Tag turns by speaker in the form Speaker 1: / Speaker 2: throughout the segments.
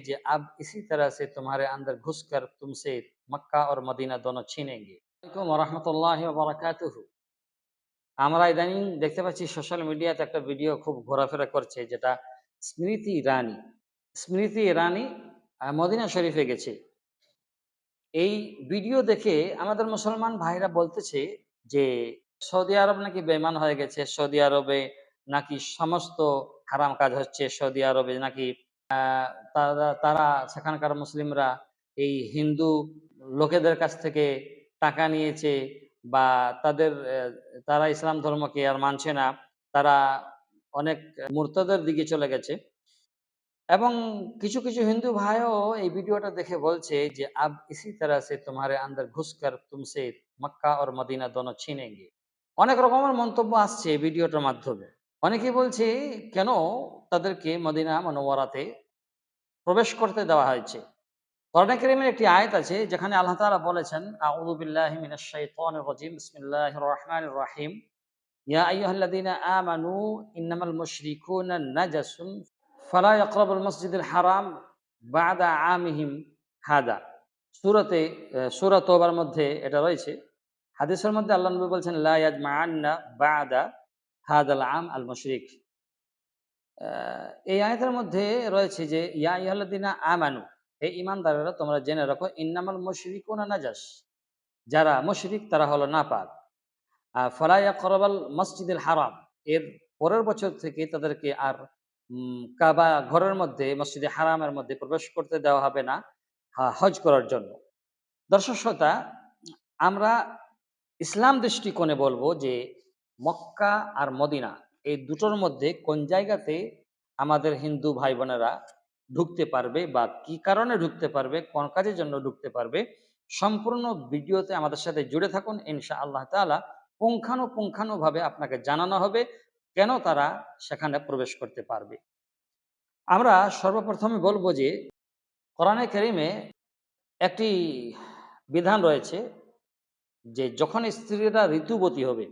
Speaker 1: कि अब इसी तरह से तुम्हारे अंदर घुसकर तुमसे मक्का और मदीना दोनों छीनेंगे রহমতুল্লাহ বারাকাতুহু আমরা ইদানিং দেখতে পাচ্ছি সোশ্যাল মিডিয়াতে একটা ভিডিও খুব ঘোরাফেরা করছে যেটা স্মৃতি ইরানি স্মৃতি ইরানি আহ, মদিনা শরীফে গেছে এই ভিডিও দেখে আমাদের মুসলমান ভাইরা বলতেছে যে সৌদি আরব নাকি বেমান হয়ে গেছে সৌদি আরবে নাকি সমস্ত হারাম কাজ হচ্ছে সৌদি আরবে নাকি আহ, তারা তারা সেখানকার মুসলিমরা এই হিন্দু লোকেদের কাছ থেকে টাকা নিয়েছে বা তাদের তারা ইসলাম ধর্মকে আর মানছে না, তারা অনেক মূর্তদের দিকে চলে গেছে। এবং কিছু কিছু হিন্দু ভাইও এই ভিডিওটা দেখে বলছে যে, আব ইসি তারা সে তোমার আন্দর ঘুসকার তুমসে মক্কা ওর মদিনা দোনো ছিনেঙ্গে। অনেক রকমের মন্তব্য আসছে ভিডিওটার মাধ্যমে। অনেকে বলছে, কেন তাদেরকে মদিনা মনোয়ারাতে প্রবেশ করতে দেওয়া হয়েছে। কোরআন কারীমের একটি আয়াত আছে, যেখানে আল্লাহ তাআলা বলেছেন, আউযু বিল্লাহি মিনাশ শাইতানির রাজিম, বিসমিল্লাহির রহমানির রহিম। ইয়া আইয়ুহাল্লাযীনা আমানু ইন্নামাল মুশরিকুনা নাজাসুন ফালা ইয়াকরাবুল মসজিদুল হারাম বাদা আমিহিম হাদা। সূরাতে সূরা তওবার মধ্যে এটা রয়েছে। হাদিসের মধ্যে আল্লাহ নবী বলছেন, লা ইয়াজমাআন্না বাদা হাদাল আম আল মুশরিক। এই আয়াতের মধ্যে রয়েছে যে ইয়া আইয়ুহাল্লাযীনা আমানু হে ইমানদারেরা তোমরা জেনে রাখো ইন্নামাল মুশরিকুনা নাজাস যারা মুশরিক তারা হলো নাপাক। আহ, ফালা ইয়াকরাবাল মসজিদুল হারাম এর পরের বছর থেকে তাদেরকে আর কাবা ঘরের মধ্যে মসজিদে হারামের মধ্যে প্রবেশ করতে দেওয়া হবে না হজ করার জন্য। দর্শক শ্রোতা আমরা ইসলাম দৃষ্টিকোণে বলব যে মক্কা আর মদিনা এই দুটোর মধ্যে কোন জায়গাতে আমাদের হিন্দু ভাই বোনেরা ঢুকতে পারবে বা কি কারণে ঢুকতে পারবে, কোন কাজের জন্য ঢুকতে পারবে, সম্পূর্ণ ভিডিওতে আমাদের সাথে জুড়ে থাকুন। ইনশা আল্লাহ তাআলা পুঙ্খানুপুঙ্খানুভাবে আপনাকে জানানো হবে কেন তারা সেখানে প্রবেশ করতে পারবে। আমরা সর্বপ্রথমে বলব যে কোরআনে কারিমে একটি বিধান রয়েছে যে যখন স্ত্রীরা ঋতুবতী হবে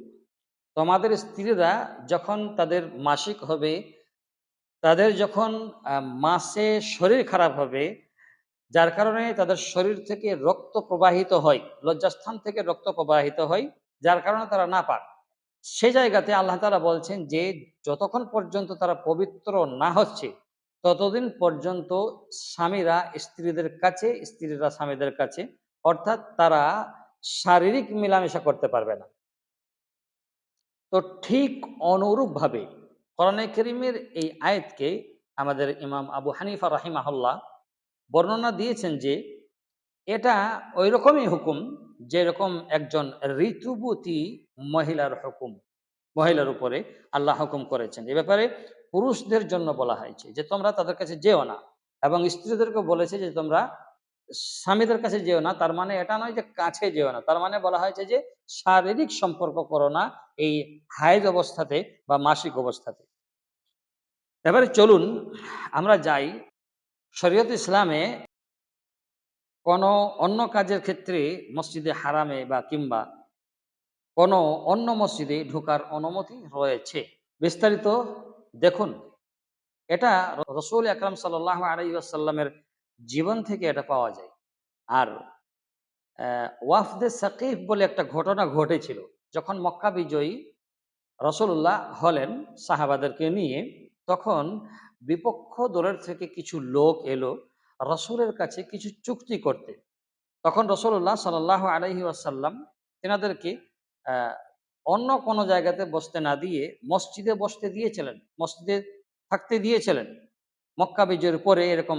Speaker 1: তোমাদের স্ত্রীরা যখন তাদের মাসিক হবে, তাদের যখন মাসে শরীর খারাপ হবে, যার কারণে তাদের শরীর থেকে রক্ত প্রবাহিত হয়, লজ্জাস্থান থেকে রক্ত প্রবাহিত হয়, যার কারণে তারা না পাক সে জায়গাতে আল্লাহ তাআলা বলছেন যে, যতক্ষণ পর্যন্ত তারা পবিত্র না হচ্ছে, ততদিন পর্যন্ত স্বামীরা স্ত্রীদের কাছে, স্ত্রীরা স্বামীদের কাছে, অর্থাৎ তারা শারীরিক মেলামেশা করতে পারবে না। তো ঠিক অনুরূপভাবে কোরআনে করিমের এই আয়াতকে আমাদের ইমাম আবু হানিফা রাহিমাহুল্লাহ বর্ণনা দিয়েছেন যে এটা ওই রকমই হুকুম যেরকম একজন ঋতুবতী মহিলার হুকুম। মহিলার উপরে আল্লাহ হুকুম করেছেন। এ ব্যাপারে পুরুষদের জন্য বলা হয়েছে যে তোমরা তাদের কাছে যেও না এবং স্ত্রীদেরকে বলেছে যে তোমরা স্বামীদের কাছে যেও না, তার মানে এটা নয় যে কাছে যেও না, তার মানে বলা হয়েছে যে শারীরিক সম্পর্ক করো না এই হাইজ অবস্থাতে বা মাসিক অবস্থাতে। এবারে চলুন আমরা যাই। শরীয়ত ইসলামে কোনো অন্য কাজের ক্ষেত্রে মসজিদে হারামে বা কিংবা কোনো অন্য মসজিদে ঢোকার অনুমতি রয়েছে। বিস্তারিত দেখুন। এটা রসুল আকরাম সাল্লাহ আলাইসাল্লামের জীবন থেকে এটা পাওয়া যায়। আর ওয়াফদে সাকিফ বলে একটা ঘটনা ঘটেছিল। যখন মক্কা বিজয়ী রসুল্লাহ হলেন সাহাবাদেরকে নিয়ে, তখন বিপক্ষ দলের থেকে কিছু লোক এলো রসুলের কাছে কিছু চুক্তি করতে। তখন রসুল্লাহ সাল্লাহ আলহি আসাল্লাম তেনাদেরকে অন্য কোনো জায়গাতে বসতে না দিয়ে মসজিদে বসতে দিয়েছিলেন, মসজিদে থাকতে দিয়েছিলেন। মক্কা বিজয়ের পরে এরকম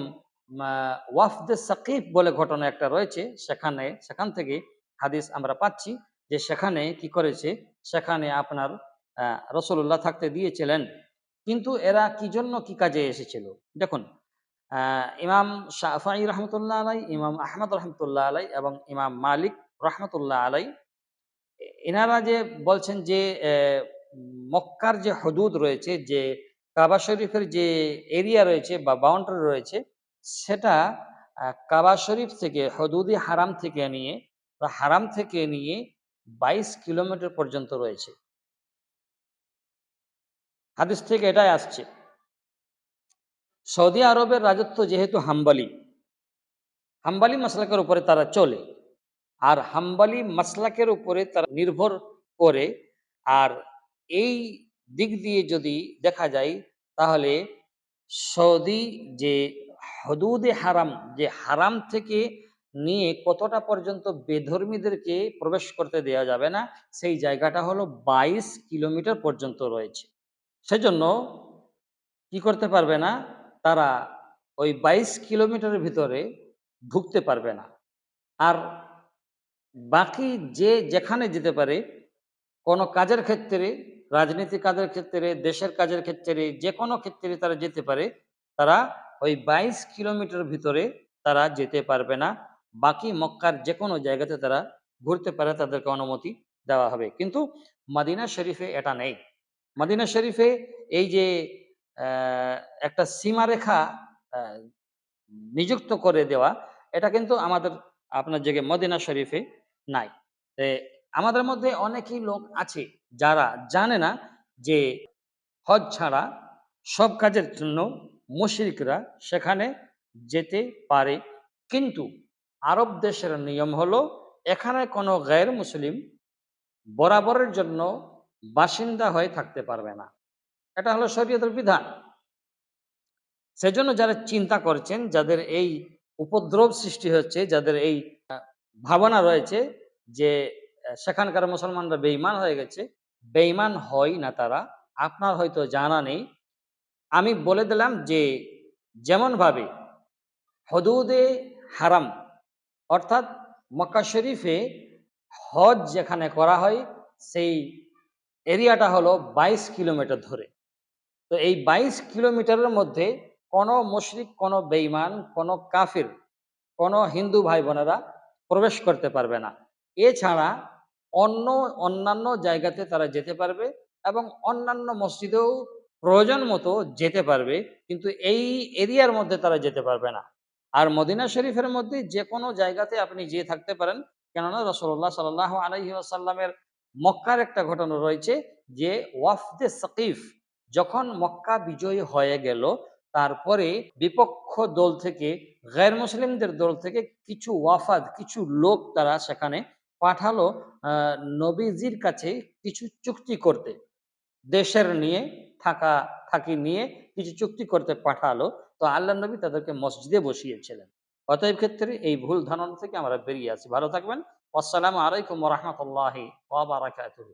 Speaker 1: ওয়াফদে সাকিব বলে ঘটনা একটা রয়েছে সেখানে, সেখান থেকে হাদিস আমরা পাচ্ছি যে সেখানে কি করেছে? সেখানে আপনার রসুল্লাহ থাকতে দিয়েছিলেন। কিন্তু এরা কি জন্য কি কাজে এসেছিল? দেখুন ইমাম শাহফাই রহমতুল্লাহ আলাই ইমাম আহমদ রহমতুল্লাহ আলাই এবং ইমাম মালিক রহমতুল্লাহ আলাই এনারা যে বলছেন যে মক্কার যে হদুদ রয়েছে, যে কাবা শরীফের যে এরিয়া রয়েছে বা বাউন্ডারি রয়েছে সেটা কাবা শরীফ থেকে, হদুদি হারাম থেকে নিয়ে বা হারাম থেকে নিয়ে বাইশ কিলোমিটার পর্যন্ত রয়েছে। হাদিস থেকে এটাই আসছে। সৌদি আরবের রাজত্ব যেহেতু হাম্বালি হাম্বালি মাসলাকের উপরে তারা চলে আর হাম্বালি মাসলাকের উপরে তারা নির্ভর করে আর এই দিক দিয়ে যদি দেখা যায় তাহলে সৌদি যে হদুদে হারাম, যে হারাম থেকে নিয়ে কতটা পর্যন্ত বেধর্মীদেরকে প্রবেশ করতে দেওয়া যাবে না, সেই জায়গাটা হলো বাইশ কিলোমিটার পর্যন্ত রয়েছে। সেজন্য কি করতে পারবে না, তারা ওই বাইশ কিলোমিটারের ভিতরে ঢুকতে পারবে না। আর বাকি যে যেখানে যেতে পারে, কোনো কাজের ক্ষেত্রে, রাজনীতি কাজের ক্ষেত্রে, দেশের কাজের ক্ষেত্রে, যে কোনো ক্ষেত্রে তারা যেতে পারে, তারা ওই বাইশ কিলোমিটার ভিতরে তারা যেতে পারবে না। বাকি মক্কার যে কোনো জায়গাতে তারা ঘুরতে পারে, তাদেরকে অনুমতি দেওয়া হবে। কিন্তু মাদিনা শরীফে এটা নেই। মাদিনা শরীফে এই যে একটা সীমারেখা নিযুক্ত করে দেওয়া, এটা কিন্তু আমাদের, আপনার জায়গায় মদিনা শরীফে নাই। আমাদের মধ্যে অনেকই লোক আছে যারা জানে না যে হজ ছাড়া সব কাজের জন্য মুশরিকরা সেখানে যেতে পারে। কিন্তু আরব দেশের নিয়ম হলো, এখানে কোনো গায়ের মুসলিম বরাবরের জন্য বাসিন্দা হয়ে থাকতে পারবে না। এটা হলো শরীয়তের বিধান। সেজন্য যারা চিন্তা করছেন, যাদের এই উপদ্রব সৃষ্টি হচ্ছে, যাদের এই ভাবনা রয়েছে যে সেখানকার মুসলমানরা বেইমান হয়ে গেছে বেইমান হয় না তারা। আপনার হয়তো জানা নেই আমি বলে দিলাম যে, যেমনভাবে হদুদে হারাম, অর্থাৎ মক্কা শরীফে হজ যেখানে করা হয়, সেই এরিয়াটা হলো বাইশ কিলোমিটার ধরে। তো এই বাইশ কিলোমিটারের মধ্যে কোনো মুশরিক, কোনো বেঈমান, কোনো কাফির, কোনো হিন্দু ভাই বোনেরা প্রবেশ করতে পারবে না। এছাড়া অন্য অন্যান্য জায়গাতে তারা যেতে পারবে এবং অন্যান্য মসজিদেও প্রয়োজন মতো যেতে পারবে, কিন্তু এই এরিয়ার মধ্যে তারা যেতে পারবে না। আর মদিনা শরীফের মধ্যে যে কোনো জায়গাতে আপনি যেয়ে থাকতে পারেন, কেননা রসল্লাহ সাল্লাহ আলহি আসাল্লামের মক্কার একটা ঘটনা রয়েছে যে, ওয়াফদে সকিফ যখন মক্কা বিজয়ী হয়ে গেল, তারপরে বিপক্ষ দল থেকে গায়ের মুসলিমদের দল থেকে কিছু ওয়াফাদ, কিছু লোক তারা সেখানে পাঠালো নবীজির কাছে কিছু চুক্তি করতে। দেশের নিয়ে থাকা, থাকি নিয়ে কিছু চুক্তি করতে পাঠালো। তো আল্লাহ নবী তাদেরকে মসজিদে বসিয়েছিলেন। অতএব ক্ষেত্রে এই ভুল ধারণা থেকে আমরা বেরিয়ে আসি ভালো থাকবেন। আসসালামু আলাইকুম রহমতুল্লাহি ওয়া বারাকাতুহু।